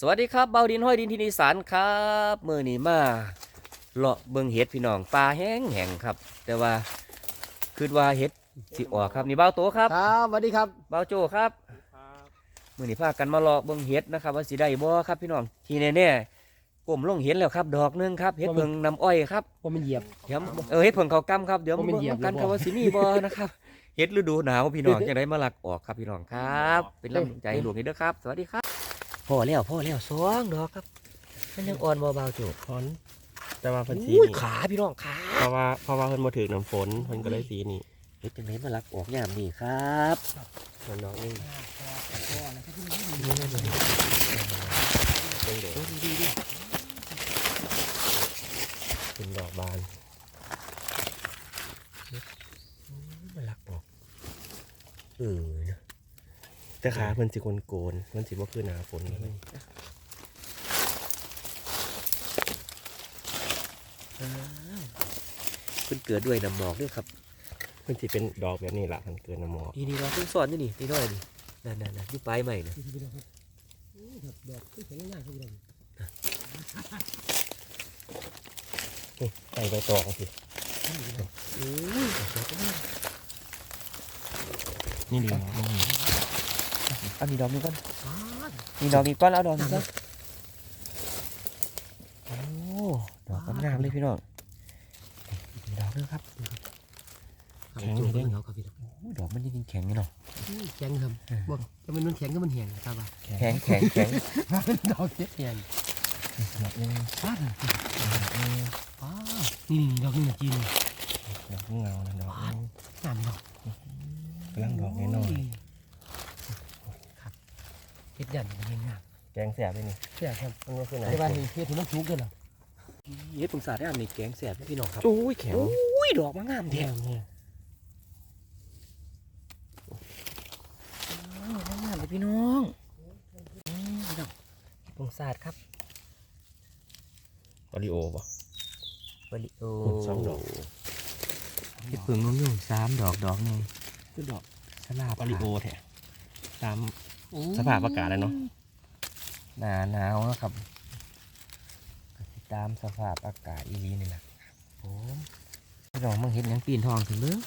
สวัสดีครับเบาดินห้อยดินที่นิสานครับมือนี้มาเลาะเบิงเห็ดพี่น้องปลาแห้งแห้งครับ แต่ว่าคือว่าเห็ดสิออกครับนี่เบาโตครับครับสวัสดีครับเบาโจครับมือนี้พากันมาเลาะเบิงเห็ดนะครับ ว่าสิได้บ่ครับพี่น้องทีแน่ๆก้มลงเห็นแล้วครับ ดอกหนึงครับเห็ดเพิงน้ำอ้อยครับผมมันเหยียบเดี๋ยวเออเห็ดเพิงเขากำครับเดี๋ยวผมมาเป็นเบิ่เหยียบงกันเลยครับบ่ว่าสิมีบ่นะครับเห็ดฤดูหนาวพี่น้องจังไดมาหลักออกครับพี่น้องครับ เป็นกำลังใจให้หลวงนี้เด้อครับ สวัสดีครับ พ่อแล้วพ่อแล้วสองดอกครับ มันยังอ่อนเบาโจพอนแต่ว่าเพิ่นสีอุ้ยนี่ขาพี่น้องขาเพราะว่าเพราะว่าเพิ่นบ่ถือน้ำฝนเพิ่นก็เลยสีนี่เฮ็ดจังไดมาลักออกยามนี่ครับมันดอกนี่เป็นเด็กเป็นดอกบานมาลักออกเออ แต่ขาเพิ่นสิโกนๆมันสิบ่คือหนาฝนเลยเพิ่นเกิดด้วยน้ำหมอกด้วยครับเพิ่นสิเป็นดอกแบบนี้ล่ะมันเกินน้ำหมอกนี่นี่เราเพิ่งสอนนี่นี่นี่น้อยนี่นั่นนั่นนั่นอยู่ปลายใหม่นะดอกที่แข็งง่ายครับพี่น้องนี่ใส่ใบตองสิอุ้ยนี่ดี เอามีดอกนี้ก่อนมีดอกนี้ก่อนเอาดอกนี้ก่อนโอ้ดอกงามๆเลยพี่น้องมีดอกด้วยครับแข็งเลยเขาครับพี่น้องโอ้ยดอกมันยังแข็งอยู่เนาะแข็งครับบอกจะมันมันแข็งก็มันแห้งครับว่าแข็งแข็งแข็งดอกเจ็บแห้งดอกนึงป้าดป้านี่ดอกนี่นะจีนดอกเงานะดอกนี้งามดอกกำลังดอกน้อยครับ เฮ็ดยันมันยังงามๆแกงแสบเลยนี่เชื่อครับมันบ่คือหนาแต่ฝว่านเฮ็ดที่มันสูงเกินหรอเฮ็ดปรึกษาได้อะนี่แกงแสบพี่น้องครับอุ้ยแข็งอุ้ยดอกมางามแข็แท้งเนี่ยงามเลยพี่น้องอืมพี่น้องเฮ็ดปรึกษาครับออริโอบ่บริโอสองดอกเฮ็ดเพิ่งนุ่มๆสามดอกดอกหนึงคือดอกสลาบออริโอแท้ตาม สภาพอากาศแล้วเนาะหนาหนาวนะครับก็สิตามสภาพอากาศอีรีนี่แหละผมพี่น้องมึงเฮ็ดหยังปีนทองถึงเบิ่ง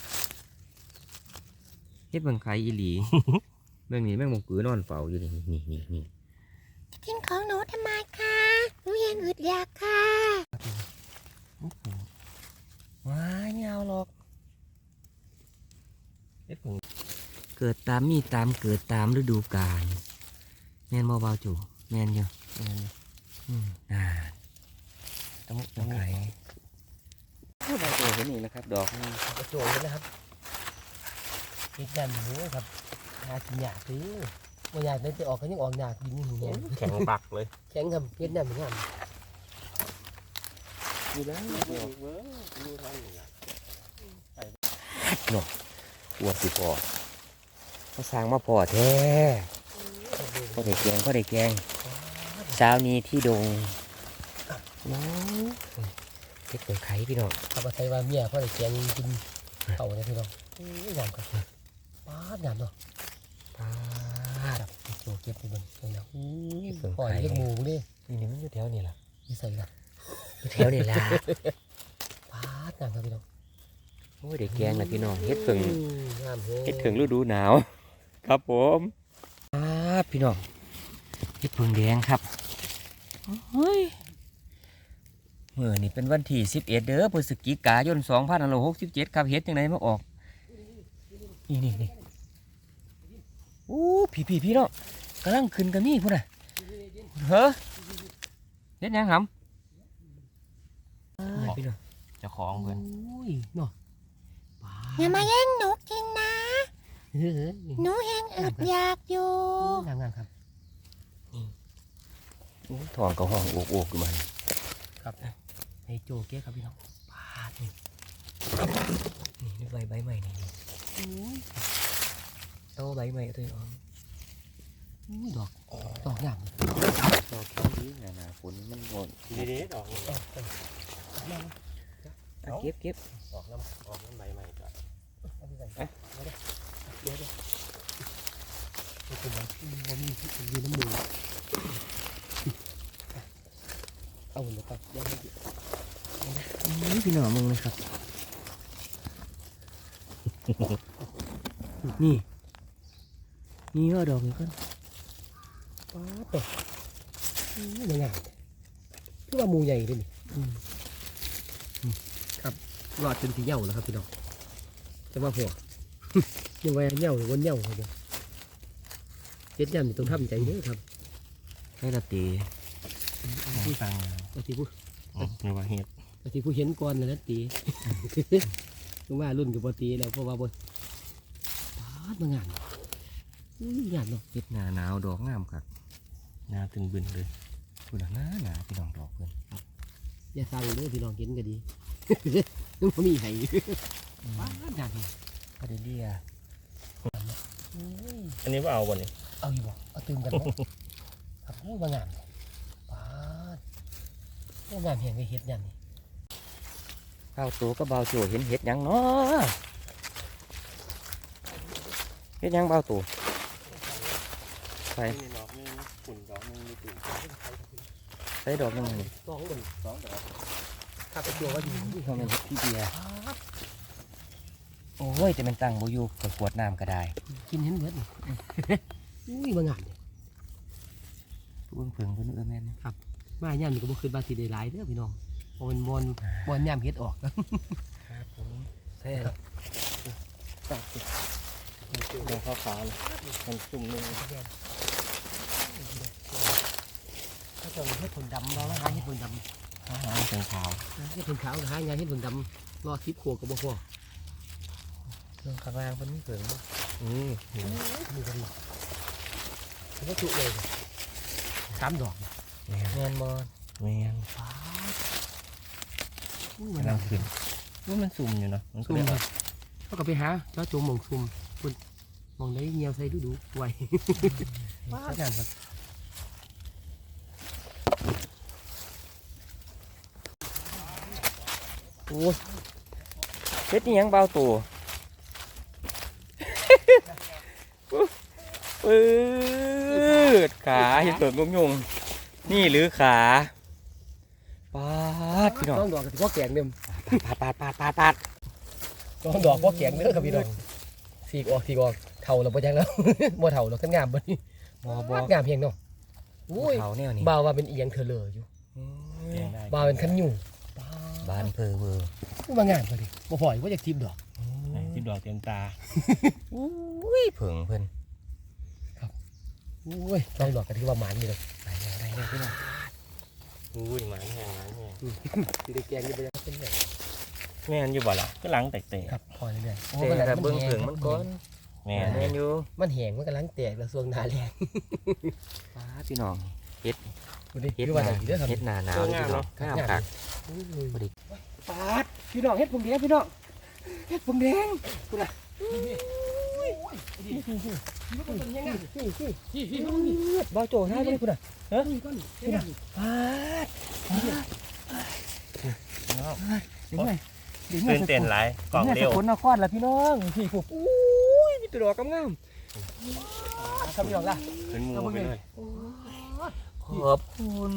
เฮ็ดเบิ่งไข่อีหลีเบิ่งนี่แม่งมงกือนอนเฝ้าอยู่นี่นี่นี่นี่กินของหนูทำไมคะหนูยังอึดอยากค่ะว้ายไม่เอาหรอก เฮ็ดผง เกิดตามมีตามเกิดตามฤดูกาลแม่นบ่เบาจู่แม่นอยู่อืมน่าต้องต้ต้อองงไข่ไข่เบาจู่เห็นนี่นะครับ ดอกนึงกระโจนเลยนะครับเฮ็ดยันหนูครับหากินยากซื้อบ่อยากได้จะออกก็ยังออกยากดินนี่แห้งแข็งปักเลย แข็งครับเฮ็ดยันมันงามอยู่แล้วอวดสิพอ เขาสร้างมาพอแท้ก็ได้แกงก็ได้แกงเช้านี้ที่ดงโอ้ยเฮ็ดเปิดไข่พี่น้องเอาไปใส่ว่าเมียเขาได้แกงกินเขาเนี่ยพี่น้องโอ้ยงามครับป้าดงามเนาะปาดโจเก็บไปเบนเห็นแล้วอู้เบิ่งปล่อยไข่เรียกหมูดินี่นี่มันอยู่แถวนี่ล่ะนี่ใส่ละอยู่แถวนี่ล่ะป้าดงามครับพี่น้องโอ้ยได้แกงนะพี่น้องเฮ็ดเพิ่งอืมงามเฮ้เฮ็ดถึงฤดูหนาว ครับผมครับพี่น้องเฮ็ดเพิ่งแดงครับเฮ้ยเมื่อนี่เป็นวันที่11เด้อพฤศจิกายน2567ครับเฮ็ดจังไดมาออก นี่นี่นี่อู้พี่พี่พี่น้องกำลังขึ้นกันนี่พุ่นน่ะเฮ้อเฮ็ดหยังหำอ้ายพี่น้องเจะคล้าของเพิ่นอุ้ยเนาะป้าอย่ามาแย่งหนูกินนะ เฮ้ยหนูยังอึดอยากอยู่งามงามครับอู้ทองก็ห้องโอกๆอยู่มันครับให้โจเก็บครับพี่น้องป้าดนี่นี่นี่ใบใบใหม่นี่นี่อุ้ยเอาใบใหม่เอาตัวนี้ออกอุ้ยดอกดอกงามดอกแค่นี้นะนะฝนมันงอนดีๆดอกนี่ดอกงามอะเก็บเก็บออกน้ำออกน้ำใบใหม่ก็เอาไปใส่ เดี๋ยวเดี๋ยวผมว่าอืมบ่มีที่ยืนน้ำมือหุ่นแล้วก็เดี๋ยวให้ดูนี่พี่หน้อมึงเลยครับ นี่ นี่ก็ดอกนี้ก็ป๊าดตัวอืมยังไงคือว่ามูใหญ่เลยนี่ครับรอดจนสีเย่าแล้วครับพี่น้องจะมาหัวยังไงเหย่าหรือวั นเหย่าครับผมเจ็ดยามนี่ต้องทำใจเด้อครับให้ละตีที่ฟังบางทีผู้หรือว่าเฮ็ดบางทีผู้เห็นก่อนเลยนะตีถึงว่ารุ่นกับปตีแล้วเพราะว่าบนปาดมางานอุ้ยงานเนาะเฮ็ดหนาหนาวดอกงามครับหน้าตึงบึนเลยคุณหนาหนาพี่น้องดอกเพิ่นอย่าสั่งเด้อพี่น้องเห็นก็ดีนึกว่ามีไห้ปาดงาน นี่ก็ได้เลียอุ้ยอันนี้ว่าเอาบ่นี่เอาอยู่บ่เอาตื่มกันบ่ครับโอ้ยมางานปาดโอ้งานเห็นก็เฮ็ดยันนี่เบาตัวก็เบาโจเห็นเห็ดหยังเนาะเห็ดหยังเบาตัวไปมีดอกนึงฝุ่นดอกนึงมีตุ่มใส่ดอกหนึงนี่สองคนสองดอกถ้าไปตัวว่าอยู่นี่เขาเป็นเห็ดพี่เบียร์ปาด โอ้ยจะเป็นตังบ่อยู่กับขวดน้ำก็ได้กินเห็นเบิดนี่ อุ้ยมางานนี่เพิ่งเพิ่งเพิ่นเออแม่นมาย่ามนี่ก็บ่คืนบาสิได้หลายเด้อพี่น้องเพราะมันบอนบอนย่ามเฮ็ดออก ครับผมใส่ดอกขาวๆเลยมันตุ่มนึงถ้าเจ้าเฮ็ดผลดำเราหาเฮ็ดผลดอาหารเป็นขาวำเฮ็ดผลขาวหางานเฮ็ดผลดำรอสิบขวบก็บ่พอ เรื่องข้างล่างเพิ่นมีเพิ่งบ่อืมนี่ก็ดีถือว่าจุเลยสามดอกแม่นแม่นบ่แม่นฟ้าอุ้ยมันกำลังขึ้นว่ามันซุ่มอยู่เนาะมันก็ซุ่มเลยคแบรับบเขาก็ไปหาเจ้าโจมหมองซุ่มคุณหมองได้เงียวใส่ดูดูๆไว้ว้ากันครับโอ้ยเฮ็ดนี่หยังเบาตัว ปืดขาเห็นเปิดงงงๆนี่หรือขาปาดพี่น้องต้องดอกกับพ่อแกงเดิมปาดปาดปาดปาดปาดต้องดอกพ่อแกงเด้อครับพี่น้องสีกออกสีกออกเท่าแล้วบ่จังแล้วบ่เท่าแล้วขึ้นงามบ่นี่บอบองามเพียงเนาะอุ้ยเขาแนวนี้บ่าวว่าเป็นเอียงเธอเลยอยู่แกงได้บ่าวเป็นคันอยู่บานเพอเวอร์มางานพอดีบ่ปล่อยว่าจะทิบดอกไหนที่ ดอกเต็มตาอุ้ยเผิงเพิ่นอุ้ยต้องดอกกันที่ว่าหมานอยู่เลยไปแล้วได้แล้วพี่น้องอุ้ยหมานแห้งหมานแห้งสีแดงนี่ไปแล้วเป็นไงแม่นอยู่บ่ล่ะก็หลังแตกครับพอเรื่อยๆเจ๊แต่เบิ้งเผิงมันก่อนๆแม่แม่นนอยู่มันแห้งมันกำลังแตกแล้วช่วงหน้าแรงปาดพี่น้องเฮ็ดบ่ได้เฮ็ดคือหว่านาได้เด้อครับเฮ็ดหนาหนาวนี่พี่น้องข้ามคักพอดีปาดพี่น้องเฮ็ดผมแดงพี่น้อง เฮ็ดผมแดงคุณน่ะบ่าวโจ้ให้เลยคุณน่ะฮะคุณน่ะปาดเดี๋ยวไงเดี๋ยวไงตื่นเต้นหลายกล่องเร็วสกลนครละพี่น้องพี่ผมอุ้ยมีแตัวดอกงามๆครับพี่น้องล่ะเป็นหมูไปเลยขอบคุณ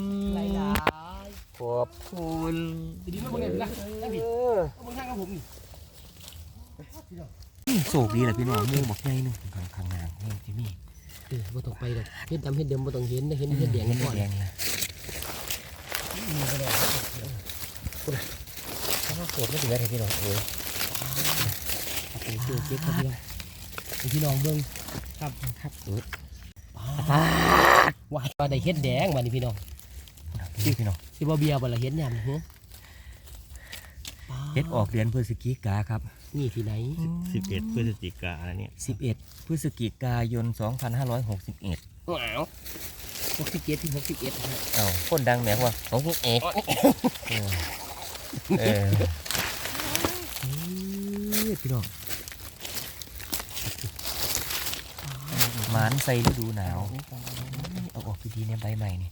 ขอบคุณดีมาบ่ได้ล่ะนั่นดิเออเอาบิ่งทางกับผมนี่ โศกดีแหละพี่น้องหมูบอกใหญ่หนึงข้างข้างหน้านี่ที่มีเออบ่ต้องไปดอกเฮ็ดดำเฮ็ดเดิมบ่ต้องเห็นนะเห็นเฮ็ดแดงกันก่อนแดงนะมีบ่ได้ถ้าว่าโศกไม่ถึงอะไรพี่น้องเออเอาไปเจอเก็บครับพี่น้องให้พี่น้องเบิ่งครับครับเออว้ายว่าได้เฮ็ดแดงมานี่พี่น้องพี่พี่น้องสิบ่เบียร์บ่ล่ะเฮ็ดยามนี่ฮะ เฮ็ดออกเดือนพฤศจิกาครับ นี่ที่ไหน สิบเอ็ดพฤศจิกาแล้วเนี่ย11 พฤศจิกายน 2561ว้าว67ที่61ฮะเอ้าคนดังแหมว่าของคุณเอกเออเออเฮ้ยพี่น้องหมานใส่ฤดูหนาว เอาออกดีๆในใบใหม่นี่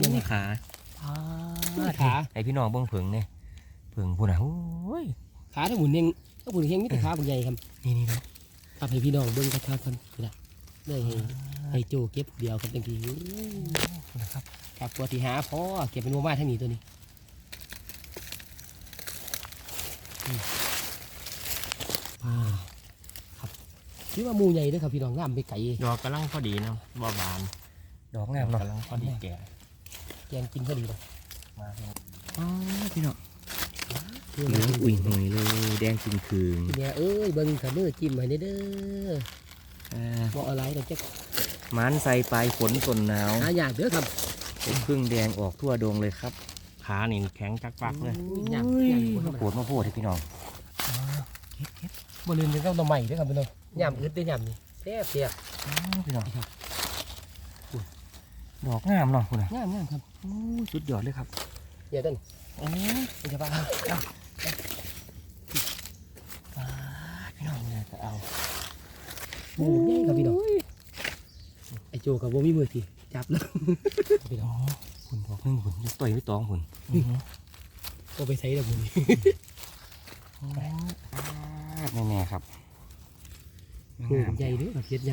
ยังมีขา ขาให้พี่น้องเบิ่งเผิงเนี่ยเผิงพุ่นอะโอ้ยขาทั้งหมุนเฮงทั้งหมุนเฮงมีแต่ขาบ่ใหญ่ครับนี่นี่เนาะครับให้พี่น้องเบิ่งชัดๆเพิ่นนี่ล่ะเลยให้ให้โจเก็บเดียวครับจังทีนะครับครับปกติหาพ่อเก็บเป็นโมมาทั้งนี้ตัวนี้อืมอ่าครับคิดว่าหมูใหญ่เด้วยครับพี่น้องงามไปไก่ดอกกำลังพอดีเนาะบ่บาน ดอกงามเนาะกำลังพอดีแก่ แกงกินก็ดีเลยมาอ๋อพี่น้องเหเหลืองอุ่ยหน่อยเลย แดงจริงคืนเนี่ยเอ้ยเบิ้งขามือจิ้มให้เด้ออ่าบอกอะไรเราจะมันใส่ปลายฝนต้นหนาวหาอย่างเด้อครับเป็นพึ่งแดงออกทั่วดงเลยครับ ขานี่แข็งจักปักเลยย่างอุ้ยย่างมาโผล่มาโผล่ให้พี่น้องบริเวณเป็นต้องตัวใหม่เด้อครับพี่น้องย่ำอึดได้อย่ำนี่แซ่บแซ่บอ๋อพี่น้องดอกงามเนาะคุณน่ะงามงามครับ โอ้ยสุดยอดเลยครับเดี๋ยวต้นโอ้ยมันจะบ้าพี่น้องเนี่ยจะเอาหมูใหญ่ครับพี่น้องไอโจกับโบมีมือทีจับแล้วพี่น้องคุณบอกหนึ่งคุณจะต่อยไม่ตองคุณก็ไปใช้แล้วมึงแน่ๆครับหมูใหญ่เด้อกับเฮ็ดย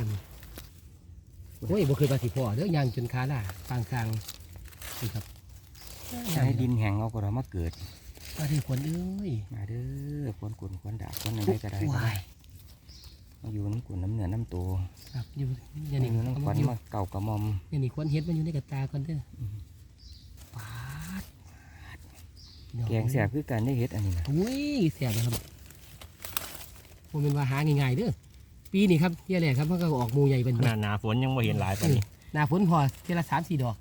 ำโอ้ยบ่เคยปลาสิพ่อเด้อย่างจนขาล่าปางกลาง นี่ครับใช้ดินแห้งเอาก็เรามาเกิดปลาที่ขวัญเอ้ยมาเด้อควนกุนควนดาบควนอะไรก็ได้ก็ว้าได้ยมาอยู่น้ำกุนน้ำเหนือน้ำตัวครับอยู่ออย่าย่านี่นี้เอาน้ำคมาวันอยู่มาเก่ากระมอมอย่านี่ควันเฮ็ดมันอยู่ในกระตาก่อนเด้อปาดพี่น้อแกงแสบคือการได้เฮ็ดอันนี้นะโอ้ยแสบนะครับผมเป็นว่าหาง่ายๆเด้อปีนี้ครับเที่ยแรกครับมันก็ออกหมูใหญ่เป็นหน้าหนาฝนยังไม่เห็นหลายปานนี้หน้าฝนพอเที่ยละสามสี่ดอก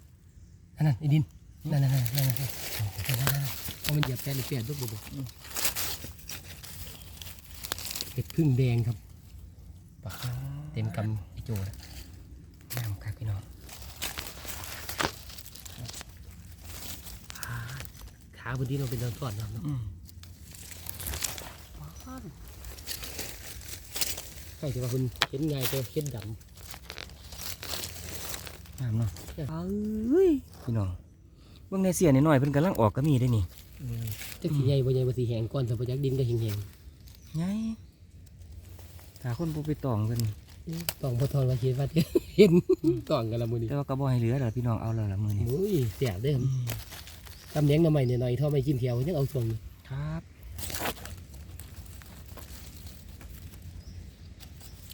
นั่นนั่นไอ้ดินนั่นนั่นนั่นนั่นนั่นนั่นเพราะมันเหยียบแปดหรือแปดลูกบุบเห็ดพึ่งแดงครับปะเต็มกำไอโจนะงามครับพี่น้องขาบนที่เราเป็นตอนทอดเนาะอืมใช่ที่ว่าคุณเห็นไงายแต่เห็นด งามเนาะำเอ้ยพี่น้องเบิ่งในเสียนิดหน่อยๆเพิ่นกำลังออกก็มีได้นี่จักสีใหญ่บ่ใหญ่บ่สีแหงก้อนสัมปยักดินก็แหงไงถ้าคนบ่ไปตองเพิ่นๆต้องพอทอนว่าเห็นว่าเห็นต้องกันละมือนี้แต่ว่าก็บ่ให้เหลือแล้วพี่น้องเอาแล้วละมื้อนี้โอ้ยเสียเด้อตำเลี้ยงหน่อใหม่หน่อยๆเท่าไม่จิ้มเขียวยังเอาส่วนนี้ครับ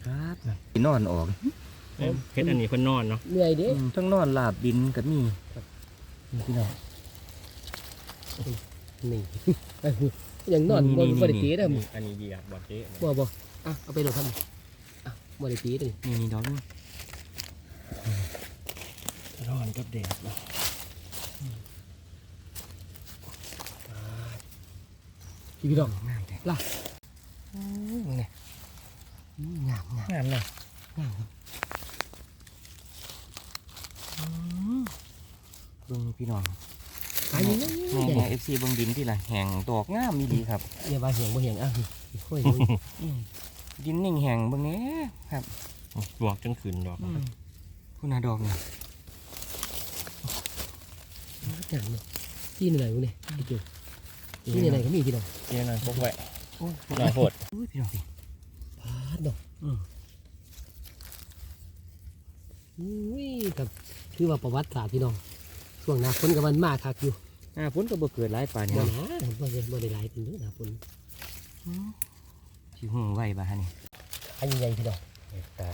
ครับพี่นอนออก เฮ็ดอันนี้เพิ่นนอนเนาะเหนื่อยเด้อืมทั้งนอนลาบดินก็มีนี่พี่น้อง นี่ อย่างนอนนี่บ่นี่บ่ได้นี่ ตีเด้อนี่อันนี้เหยียบบอดเจ๊บ่บ่อะเอาไปโหลดครับอะบ่ได้ตีเด้อนี่นี่ดอกนึงนอนกับแดดเนาะพี่น้องงามแท้ล่ะโอ้ยมึงเนี่ยอืมงามงามงามเนาะงามครับ เบิ่งพี่น้องขายยังไงแม่ใหญ่แม่ FC เบิ่งดินที่ละแห้งดอกงามมีดีครับอย่าว่าเหียงบ่เหียงอะโอ้ยอืมดินนิ่งแห้งเบิ่งแหน่ครับบวกจังขืนดอกอืมคุณอาดอกนี่จังเนาะที่ไหนวะเนี่ยไอ้จุ๊ที่ไหนก็มีพี่น้องเจ๊หน่อยพกไว้โอ้ยหน่อยโหดอุ้ยพี่น้องพี่พาดดอกอืมอุ้ยครับคือว่าประวัติศาสตร์พี่น้อง ช่วงหน้าฝนกับมันมากคักอยู่อ่าฝนก็บ่เกิดหลายปานนี่บ่เนาะนะบ่ได้บ่ได้หลายเป็นเด้อหน้าฝนสิหูไว้บ่ฮะนี่อันใหญ่พี่น้องตา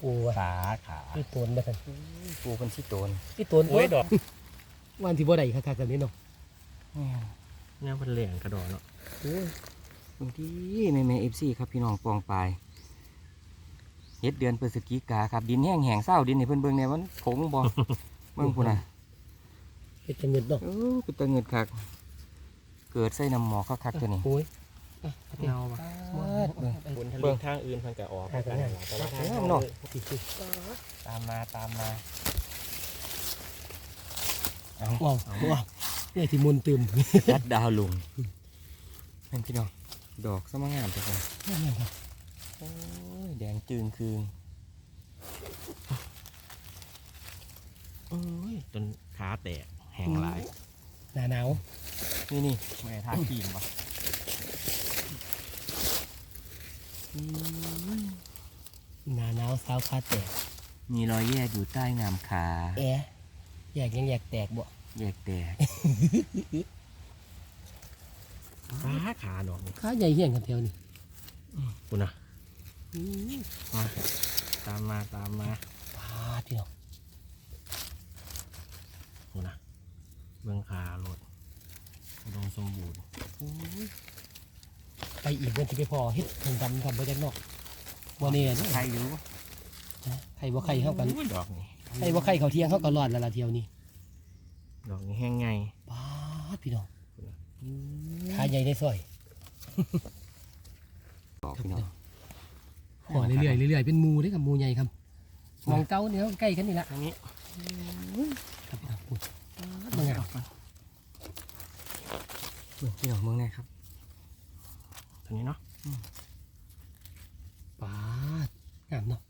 โอ้ยขาขาพี่ตนนะท่านปูเพิ่นสิโตนพี่ตนโอ้ยดอกวันที่บ่ได้คักๆกันนี้เนาะแม่นเนี่ยเพิ่นเหลี่ยงกระดอกเนาะโอ้ยบางทีแม่แม่เอฟซีครับพี่น้องปองปลายเฮ็ดเดือนพฤศจิกาครับดินแห้งแห้งเศร้าดินให้เพิ่นเบิ่งแหน่มันผงบ่ เบิ่งพุ่นน่ะเฮ็ดจังเงินดอกเออเป็นตะเงิดคัก เกิดใส่น้ำหมอกคักๆตัวนี้โอ้ยอะเอาไปเงาบ่เบิ่งบนทะเลเบิ่งทางอื่นเพิ่นก็ออกทางกันแน่แต่ว่าทางเออเนาะสิสิตามมาตามมาว้าวว้าวเนี่ยที่มนต์ตึมรัดดาวลุงนั่นพี่น้องดอกสมังงามจังเลยนั่นๆครับโอ้ยแดงจึงคืงโอ้ย จนขาแตกแห้งหลาย หน้าหนาวนี่นี่แม่ทาขีมบ่อืมหนาหนาวสาวคาแตก มีรอยแยกอยู่ใต้งามขาแอะแยกยังแยกแตกบ่แยกแตกขาขาดอกนี่ขาใหญ่เหี้ยงกันแถวนี้คุณนะอืมมาตามมาตามมา ปาดพี่น้อง คุณนะ เบื้องขาโหลดอุดมสมบูรณ์ไปอีกมันสิไปพอเฮ็ดถึงดำทำบ่จักเนอกบ่เนี่ยเด้อใครอยู่ใครบ่ใครเฮากันโอ้ยดอกนี่ใครบ่ใครเขาเที่ยงเฮาก็รอดแล้วล่ะเที่ยวนี้ดอกนี้แห้งไงปาดพี่น้องขาใหญ่ได้ซอยบอกพี่น้องขอเรื่อยๆเรื่อยๆเป็นหมูเด้อครับหมูใหญ่ครับมองเก้าเนี่ยใกล้กันนี่ละทางนี้ครับพี่น้องพูดมางาม พี่น้องเมืองไหนครับทางนี้เนาะปาดงามเนาะ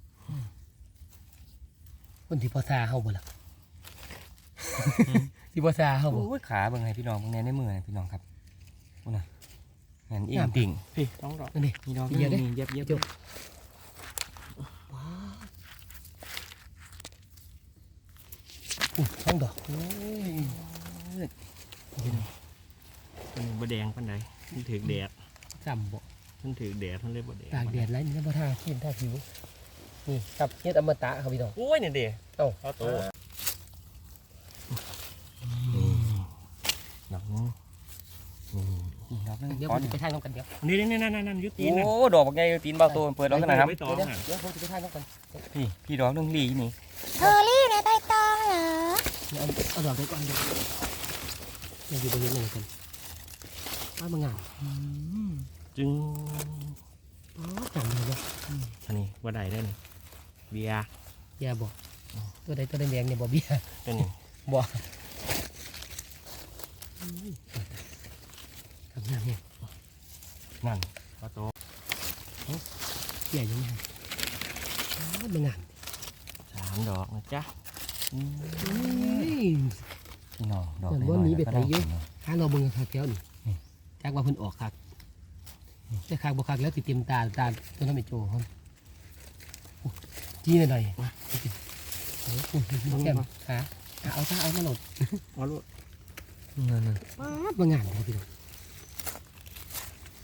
คนที่พอซาเฮาบ่ล่ะที่พอซาเฮาบ่โอ้ยขาเบิ่งให้พี่น้องเบิ่งแน่ในมือนะพี่น้องครับพูดนะเห็นอีกงามติ่งพี่ต้องดอกนั่นดิมีดอกเยอะเด้นี่เย็บเย็บเจ้าปาดอู้ช่องดอกโอ้ยมัน บะแดงปันใดมันถือแดดจำบ่มันถือแดดมันเลยบะแดงตากแดดไรนี่บ่ท่าเขียนท่าผิวนี่ครับเฮ็ดอมตะครับพี่น้องโอ้ยเนี่ยเดเอ้าเอาโตดอกนึงอีกดอกนึงเดี๋ยวก้ผอมนจะไปทางน้ำกันเดี๋ยวนี่นี่นั่นนั่นนั่นยุตีนโอ้นะดอกบักใหญ่ตีนเบาตัวเปิดดอกกันนะครับไม่ต้องเดี๋ยวอะเดี๋ยวผมจะไปทางน้ำกันพี่พี่ดอกนึงหลีอยู่นี่เชอรี่ในใบตองเหรอเดี๋ยวเอาเอาดอกไปก่อนเดี๋ยวเดี๋ยวอยู่บนนี้หนึ่งกัน ว่ามางามจึงอ๋อจำเลยว่าอันนี้ว่าใดได้นี่เบียร์แย่บ่ตัวใดตัวแดงๆเนี่ยบ่เบี้ยเป็นนี่บ่ทำงานเนี่ยนั่นเอาโตเบี้ยยังไงอ๋อมางามสามดอกนะจ๊ะพี่น้องดอกเหมือนว่าหนีไปไทยเยอะข้างเราเบิ่งคักแก้วนี่ จักว่าเพิ่นออกคักแต่คักบ่คักแล้วติเต็มตาตาตัวนั้นไม่โจเขาจี้หน่อยๆมาโอ้โหแก้มขาเอาซะเอามาโหลดเอาลูกนั่นนั่นป๊าดมางานเลยพี่น้อง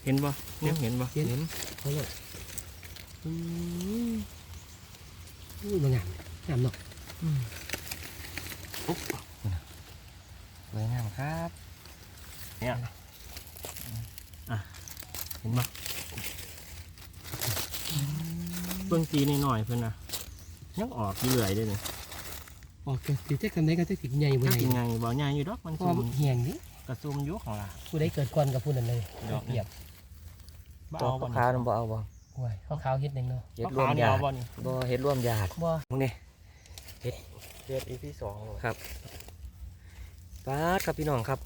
เห็นบ่เนี่ยเห็นบ่เห็นเอาโหลดอืมอุ้ยมางานงามเนาะสวยงามครับเนี่ย เห็นบ่เบิ่งตีหน่อยๆเพิ่นน่ะยังออกอยู่เรื่อยเด้นี่ออกกันสิเจ๊กันได้ก็จะสิใหญ่บ่จักใหญ่กินไงบ่ใหญ่อยู่ดอกมันพอซุ่มเหียงนี่กระซุ่มอยู่ของล่ะผู้ใดเกิดก่อนกับผู้นั้นเลยดอกนี่เปรียบบ่ดอเอากบ่ขาวๆนั่นบ่เอาบ่โอ้ยขาวๆเฮ็ดหนึงเนาะเฮ็ดเอาร่วมขาวนี่ญาเอาติบ่นี่บ่เฮ็ดร่วมญาติบ่มึงนี่เฮ็ด EP สองเลยครับป้าดครับพี่น้องครับ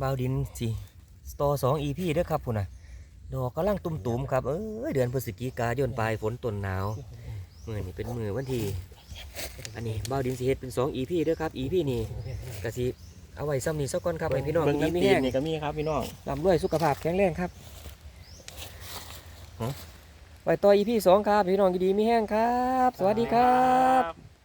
บาวดินสิสตอสองอีพีเด้อครับพุ่นน่ะ ดอกกำลังตุ่มๆครับเอ้ยเดือนพฤศจิกายนปลายฝนต้นหนาวมือนี่เป็นมือวันที่อันนี้บาวดินสิเฮ็ดเป็นสองอีพีเด้อครับอีพีนี่กะสิเอาไว้ซ้ำนี้สักก่อนครับให้พี่น้องเบิ่งดีน้ำไม่ตีแห้นงนี่ก็มีครับพี่น้องลำด้วยสุขภาพแข็งแรงครับฮะไว้ต่ออีพีสองครับพี่น้องดีไม่แห้งครับ สวัสดีครับ